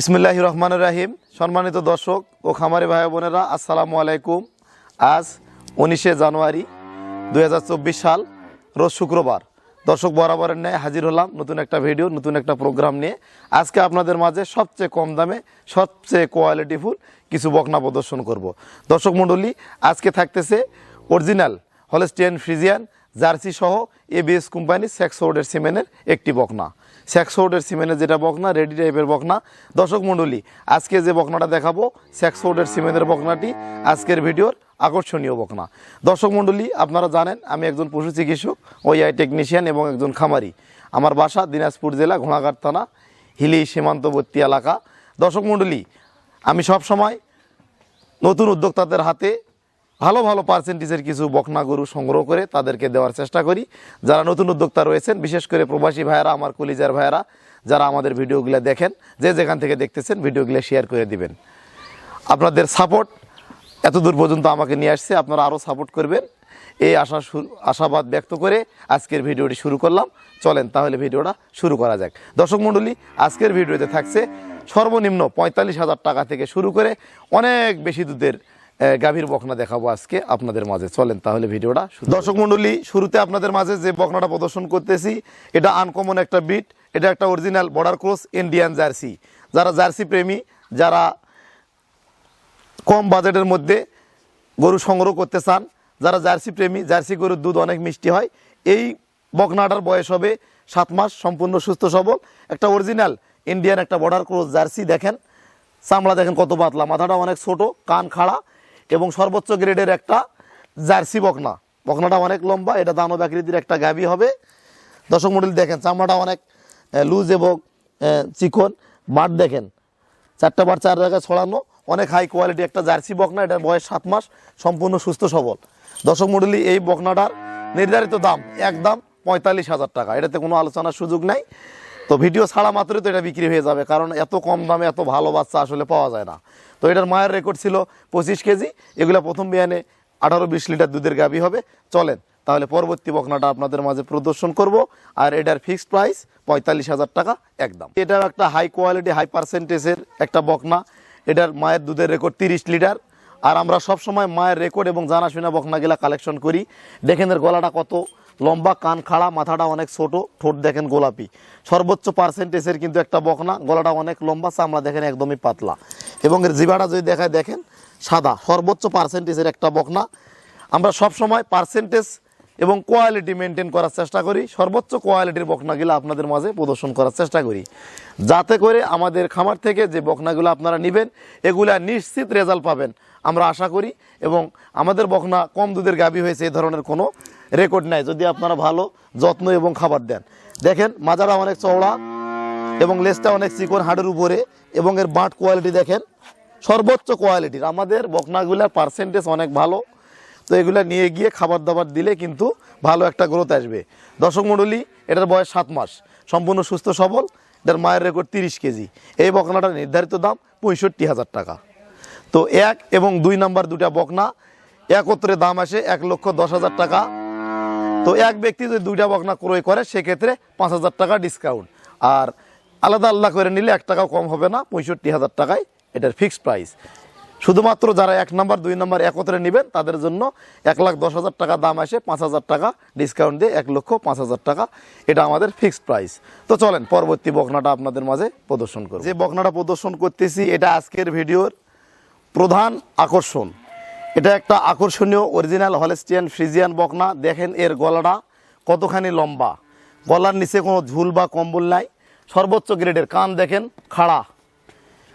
ইসমিল্লাহ রহমান রাহিম। সম্মানিত দর্শক ও খামারি ভাই বোনেরা, আসসালামু আলাইকুম। আজ উনিশে জানুয়ারি দু হাজার চব্বিশ সাল, রোজ শুক্রবার। দর্শক বরাবরের ন্যায় হাজির হলাম নতুন একটা ভিডিও, নতুন একটা প্রোগ্রাম নিয়ে। আজকে আপনাদের মাঝে সবচেয়ে কম দামে, সবচেয়ে কোয়ালিটিফুল কিছু বকনা প্রদর্শন করব। দর্শক মণ্ডলী, আজকে থাকতেছে অরিজিনাল হলেস্টিয়ান ফ্রিজিয়ান জার্সি সহ এবিএস কোম্পানি স্যাক্সোর্ডের সিমেন্টের একটি বকনা। স্যাক্সোর্ডের সিমেন্টের যেটা বকনা রেডি টাইপের বকনা। দর্শক মণ্ডলী, আজকে যে বকনাটা দেখাবো স্যাক্সোর্ডের সিমেন্টের বকনাটি আজকের ভিডিওর আকর্ষণীয় বকনা। দর্শক মণ্ডলী, আপনারা জানেন, আমি একজন পশু চিকিৎসক ওইআই টেকনিশিয়ান এবং একজন খামারি। আমার বাসা দিনাজপুর জেলা, ঘোড়াঘাট থানা, হিলি সীমান্তবর্তী এলাকা। দর্শক মণ্ডলী, আমি সব সময় নতুন উদ্যোক্তাদের হাতে ভালো ভালো পার্সেন্টেজের কিছু বকনা গরু সংগ্রহ করে তাদেরকে দেওয়ার চেষ্টা করি। যারা নতুন উদ্যোক্তা রয়েছেন, বিশেষ করে প্রবাসী ভাইয়েরা, আমার কলিজার ভাইয়েরা, যারা আমাদের ভিডিওগুলো দেখেন, যে যেখান থেকে দেখতেছেন, ভিডিওগুলো শেয়ার করে দিবেন। আপনাদের সাপোর্ট এত দূর পর্যন্ত আমাকে নিয়ে আসছে, আপনারা আরও সাপোর্ট করবেন। এই আশা আশাবাদ ব্যক্ত করে আজকের ভিডিওটি শুরু করলাম। চলেন তাহলে ভিডিওটা শুরু করা যাক। দর্শক মণ্ডলী, আজকের ভিডিওতে থাকছে সর্বনিম্ন পঁয়তাল্লিশ হাজার টাকা থেকে শুরু করে অনেক বেশি দুধের গাভীর বকনা দেখাবো আজকে আপনাদের মাঝে। চলেন তাহলে ভিডিওটা দর্শক মণ্ডলী, শুরুতে আপনাদের মাঝে যে বকনাটা প্রদর্শন করতেছি, এটা আনকমন একটা বিট এটা একটা original border cross Indian Jersey যারা জার্সি প্রেমী, যারা কম বাজেটের মধ্যে গরু সংগ্রহ করতে চান, যারা জার্সি প্রেমী জার্সি গরুর দুধ অনেক মিষ্টি হয়, এই বকনাটার বয়স হবে সাত মাস, সম্পূর্ণ সুস্থ সবল। একটা অরিজিনাল ইন্ডিয়ান একটা বর্ডার ক্রস জার্সি দেখেন। চামড়া দেখেন কত পাতলা, মাথাটা অনেক ছোট, কান খাড়া এবং সর্বোচ্চ গ্রেডের একটা জার্সি বকনা। বকনাটা অনেক লম্বা, এটা দানব আকৃতির একটা গাভী হবে। দর্শক মন্ডল দেখেন, চামড়াটা অনেক লুজ এবং চিকন। মাঠ দেখেন, চারটা বার চার জায়গায় ছড়ানো, অনেক হাই কোয়ালিটি একটা জার্সি বকনা, এটার বয়স সাত মাস, সম্পূর্ণ সুস্থ সবল। দর্শক মন্ডলী, এই বকনাটার নির্ধারিত দাম একদম পঁয়তাল্লিশ হাজার টাকা। এটাতে কোনো আলোচনার সুযোগ নাই। তো ভিডিও ছাড়া মাত্রই তো এটা বিক্রি হয়ে যাবে, কারণ এত কম দামে এত ভালো বাচ্চা আসলে পাওয়া যায় না। তো এটার মায়ের রেকর্ড ছিল পঁচিশ কেজি। এগুলো প্রথম বিয়ানে আঠারো বিশ লিটার দুধের গাভী হবে। চলেন, তাহলে পরবর্তী বকনাটা আপনাদের মাঝে প্রদর্শন করব। আর এটার ফিক্সড প্রাইস পঁয়তাল্লিশ হাজার টাকা একদম। এটার একটা হাই কোয়ালিটি হাই পার্সেন্টেজের একটা বকনা। এটার মায়ের দুধের রেকর্ড তিরিশ লিটার। আর আমরা সব সময় মায়ের রেকর্ড এবং জানাশোনা বকনাগুলা কালেকশন করি। দেখেন এর গলাটা কত লম্বা কান খাড়া, মাথাটা অনেক ছোট, ঠোঁট দেখেন গোলাপি। সর্বোচ্চ পার্সেন্টেজের কিন্তু একটা বকনা, গলাটা অনেক লম্বা, চামড়া দেখেন একদমই পাতলা। এবং এর জিবাটা যদি দেখায়, দেখেন সাদা, সর্বোচ্চ পার্সেন্টেজের একটা বকনা। আমরা সব সময় পার্সেন্টেজ এবং কোয়ালিটি মেনটেন করার চেষ্টা করি, সর্বোচ্চ কোয়ালিটির বকনাগুলো আপনাদের মাঝে প্রদর্শন করার চেষ্টা করি। যাতে করে আমাদের খামার থেকে যে বকনাগুলো আপনারা নেবেন, এগুলা নিশ্চিত রেজাল্ট পাবেন। আমরা আশা করি এবং আমাদের বকনা কম দুধের গাভী হয়েছে, এই ধরনের কোনো রেকর্ড নাই। যদি আপনারা ভালো যত্ন এবং খাবার দেন। দেখেন, মাজারা অনেক চওড়া এবং লেজটা অনেক চিকন হাড়ের উপরে এবং এর বাঁট কোয়ালিটি দেখেন, সর্বোচ্চ কোয়ালিটির আমাদের বকনাগুলার পার্সেন্টেজ অনেক ভালো। তো এগুলো নিয়ে গিয়ে খাবার দাবার দিলে কিন্তু ভালো একটা গ্রোথ আসবে। দর্শক মণ্ডলী, এটার বয়স সাত মাস। সম্পূর্ণ সুস্থ, সবল। এটার মায়ের রেকর্ড তিরিশ কেজি। এই বকনাটার নির্ধারিত দাম পঁয়ষট্টি হাজার টাকা। তো এক এবং দুই নাম্বার দুটা বকনা, একত্রে দাম আসে এক লক্ষ দশ হাজার টাকা। তো এক ব্যক্তি যদি দুইটা বকনা ক্রয় করে, সেক্ষেত্রে পাঁচ হাজার টাকা ডিসকাউন্ট আর আলাদা আলাদা করে নিলে এক টাকাও কম হবে না, পঁয়ষট্টি হাজার টাকায় এটার ফিক্সড প্রাইস শুধুমাত্র যারা এক নম্বর, দুই নাম্বার একত্রে নেবেন, তাদের জন্য এক লাখ দশ হাজার টাকা দাম আসে পাঁচ হাজার টাকা ডিসকাউন্ট দিয়ে এক লক্ষ পাঁচ হাজার টাকা। এটা আমাদের ফিক্সড প্রাইস তো চলেন, পরবর্তী বকনাটা আপনাদের মাঝে প্রদর্শন করব। যে বকনাটা প্রদর্শন করতেছি, এটা আজকের ভিডিওর প্রধান আকর্ষণ। এটা একটা আকর্ষণীয় অরিজিনাল হলেস্টিয়ান ফ্রিজিয়ান বকনা। দেখেন এর গলাটা কতখানি লম্বা। গলার নিচে কোনো ঝুল বা কম্বল নাই। সর্বোচ্চ গ্রেডের কান দেখেন খাড়া।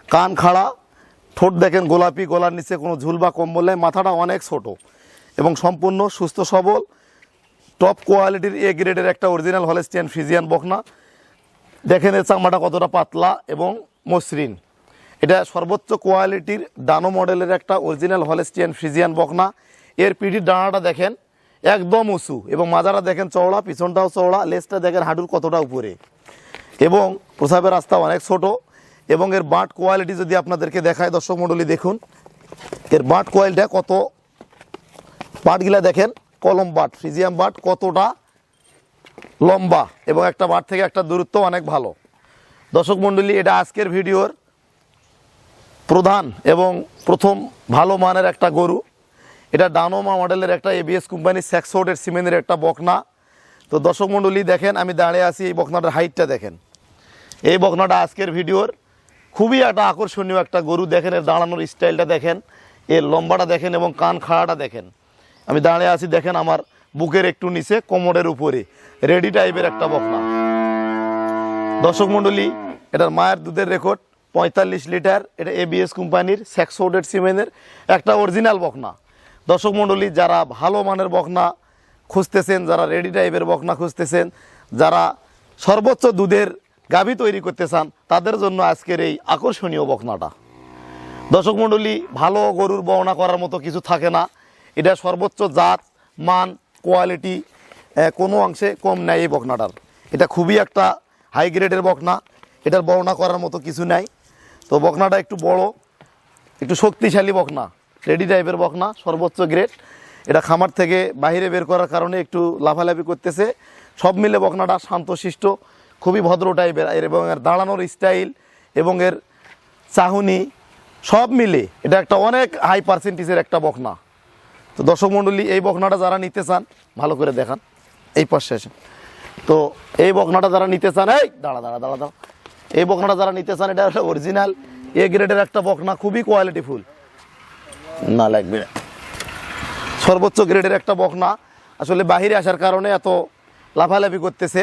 কান খাড়া। ঠোঁট দেখেন গোলাপি। গলার নিচে কোনো ঝুল বা কম্বল নাই। মাথাটা অনেক ছোট এবং সম্পূর্ণ সুস্থ সবল। টপ কোয়ালিটির এ গ্রেডের একটা অরিজিনাল হলেস্টিয়ান ফ্রিজিয়ান বকনা। দেখেন এর চামড়াটা কতটা পাতলা এবং মসৃণ। এটা সর্বোচ্চ কোয়ালিটির ডানো মডেলের একটা অরিজিনাল হলেস্টিয়ান ফ্রিজিয়ান বকনা। এর পিঠির ডানাটা দেখেন একদম উঁচু এবং মাজারা দেখেন চওড়া, পিছনটাও চওড়া, লেজটা দেখেন হাঁটুর কতটা উপরে। এবং প্রসাবের রাস্তা অনেক ছোট এবং এর বাট কোয়ালিটি যদি আপনাদেরকে দেখায় দর্শক মণ্ডলী, দেখুন। এর বাট কোয়ালিটিটা কত? বাটগুলা দেখেন, কলম বাট ফ্রিজিয়াম বাট কতটা লম্বা এবং একটা বাট থেকে একটা দূরত্ব অনেক ভালো। দর্শক মণ্ডলী, এটা আজকের ভিডিওর প্রধান এবং প্রথম ভালো মানের একটা গরু। এটা ডানোমা মডেলের একটা এবিএস কোম্পানি স্যাক্সোডের সিমেন্টের একটা বকনা। তো দর্শক মণ্ডলী, দেখেন, আমি দাঁড়িয়ে আছি এই বকনাটার হাইটটা দেখেন। এই বকনাটা আজকের ভিডিওর খুবই একটা আকর্ষণীয় একটা গরু। দেখেন, এর দাঁড়ানোর স্টাইলটা দেখেন, এর লম্বাটা দেখেন এবং কান খাড়াটা দেখেন। আমি দাঁড়িয়ে আছি, দেখেন, আমার বুকের একটু নিচে, কোমরের উপরে। রেডি টাইপের একটা বকনা। দর্শক মণ্ডলী, এটার মায়ের দুধের রেকর্ড পঁয়তাল্লিশ লিটার, এটা এবিএস কোম্পানির স্যাক্সোডেড সিমেনের একটা অরিজিনাল বকনা। দর্শক মণ্ডলী, যারা ভালো মানের বকনা খুঁজতেছেন, যারা রেডি টাইপের বকনা খুঁজতেছেন, যারা সর্বোচ্চ দুধের গাভী তৈরি করতে চান, তাদের জন্য আজকের এই আকর্ষণীয় বকনাটা। দর্শক মণ্ডলী, ভালো গরুর বর্ণনা করার মতো কিছু থাকে না। এটা সর্বোচ্চ জাত, মান, কোয়ালিটি কোনো অংশে কম নেয় এই বকনাটার। এটা খুবই একটা হাই গ্রেডের বকনা। এটার বর্ণনা করার মতো কিছু নাই। তো বকনাটা একটু বড়, একটু শক্তিশালী বকনা, রেডি টাইপের বকনা, সর্বোচ্চ গ্রেড এটা খামার থেকে বাইরে বের করার কারণে একটু লাফালাফি করতেছে। সব মিলে বকনাটা শান্তশিষ্ট, খুবই ভদ্র টাইপের এবং এর দাঁড়ানোর স্টাইল এবং এর চাহুনি, সব মিলে এটা একটা অনেক হাই পার্সেন্টেজের একটা বকনা। তো দর্শক মণ্ডলী এই বকনাটা যারা নিতে চান, ভালো করে দেখান। এই পাশে আসেন তো এই বকনাটা যারা নিতে চান, এই দাঁড়া দাঁড়া দাঁড়া দাঁড়া। এই বকনাটা যারা নিতে চান, এটা একটা অরিজিনাল এ গ্রেডের একটা বকনা, খুবই কোয়ালিটিফুল না, লাগবে না। সর্বোচ্চ গ্রেডের একটা বকনা। আসলে বাহিরে আসার কারণে এত লাফালাফি করতেছে।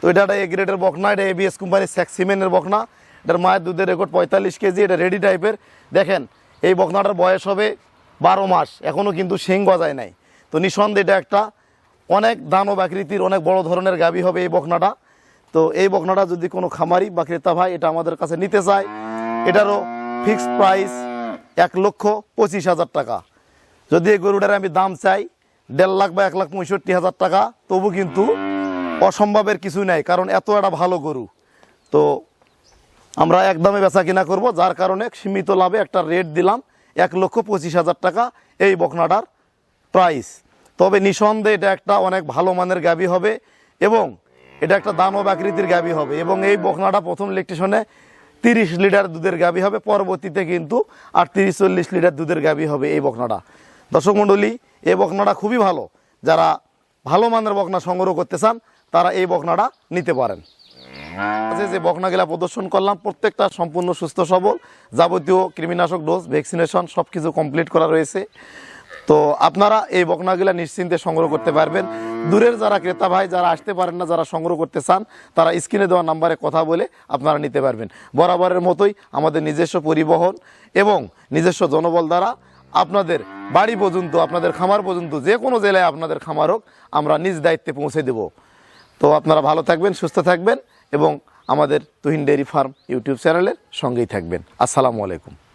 তো এটা একটা এ গ্রেডের বকনা, এটা এবিএস কোম্পানির স্যাক্সিমেনের বকনা। এটার মায়ের দুধের রেকর্ড পঁয়তাল্লিশ কেজি, এটা রেডি টাইপের দেখেন, এই বকনাটার বয়স হবে বারো মাস। এখনও কিন্তু শিং গজায় নাই। তো নিঃসন্দেহে এটা একটা অনেক দানব আকৃতির, অনেক বড় ধরনের গাবি হবে এই বকনাটা। তো এই বকনাটা যদি কোনো খামারি বা ক্রেতা ভাই এটা আমাদের কাছে নিতে চায়, এটারও ফিক্সড প্রাইস এক লক্ষ পঁচিশ হাজার টাকা। যদি এই গরুটার আমি দাম চাই, দেড় লাখ বা এক লাখ পঁয়ষট্টি হাজার টাকা, তবু কিন্তু অসম্ভবের কিছু নাই, কারণ এত একটা ভালো গরু। তো আমরা একদমে বেচা কিনা করব, যার কারণে সীমিত লাভে একটা রেট দিলাম এক লক্ষ পঁচিশ হাজার টাকা এই বকনাটার প্রাইস তবে নিঃসন্দেহে এটা একটা অনেক ভালো মানের গাবি হবে এবং এটা একটা দানব আকৃতির গাবি হবে এবং এই বকনাটা প্রথম ইলেকট্রিশনে তিরিশ লিটার দুধের গাবি হবে, পরবর্তীতে কিন্তু আর তিরিশ চল্লিশ লিটার দুধের গাবি হবে এই বকনাটা। দর্শক মণ্ডলী, এই বকনাটা খুবই ভালো। যারা ভালো মানের বকনা সংগ্রহ করতে চান, তারা এই বকনাটা নিতে পারেন। যে বকনাগুলা প্রদর্শন করলাম, প্রত্যেকটা সম্পূর্ণ সুস্থ সবল, যাবতীয় কৃমিনাশক ডোজ ভ্যাকসিনেশন সব কিছু কমপ্লিট করা রয়েছে। তো আপনারা এই বকনাগুলা নিশ্চিন্তে সংগ্রহ করতে পারবেন। দূরের যারা ক্রেতা ভাই, যারা আসতে পারেন না, যারা সংগ্রহ করতে চান, তারা স্ক্রিনে দেওয়া নাম্বারে কথা বলে আপনারা নিতে পারবেন। বরাবরের মতোই আমাদের নিজস্ব পরিবহন এবং নিজস্ব জনবল দ্বারা আপনাদের বাড়ি পর্যন্ত, আপনাদের খামার পর্যন্ত, যে কোনো জেলায় আপনাদের খামার হোক, আমরা নিজ দায়িত্বে পৌঁছে দেব। তো আপনারা ভালো থাকবেন, সুস্থ থাকবেন এবং আমাদের তুহিন ডেয়ারি ফার্ম ইউটিউব চ্যানেলের সঙ্গেই থাকবেন। আসসালামু আলাইকুম।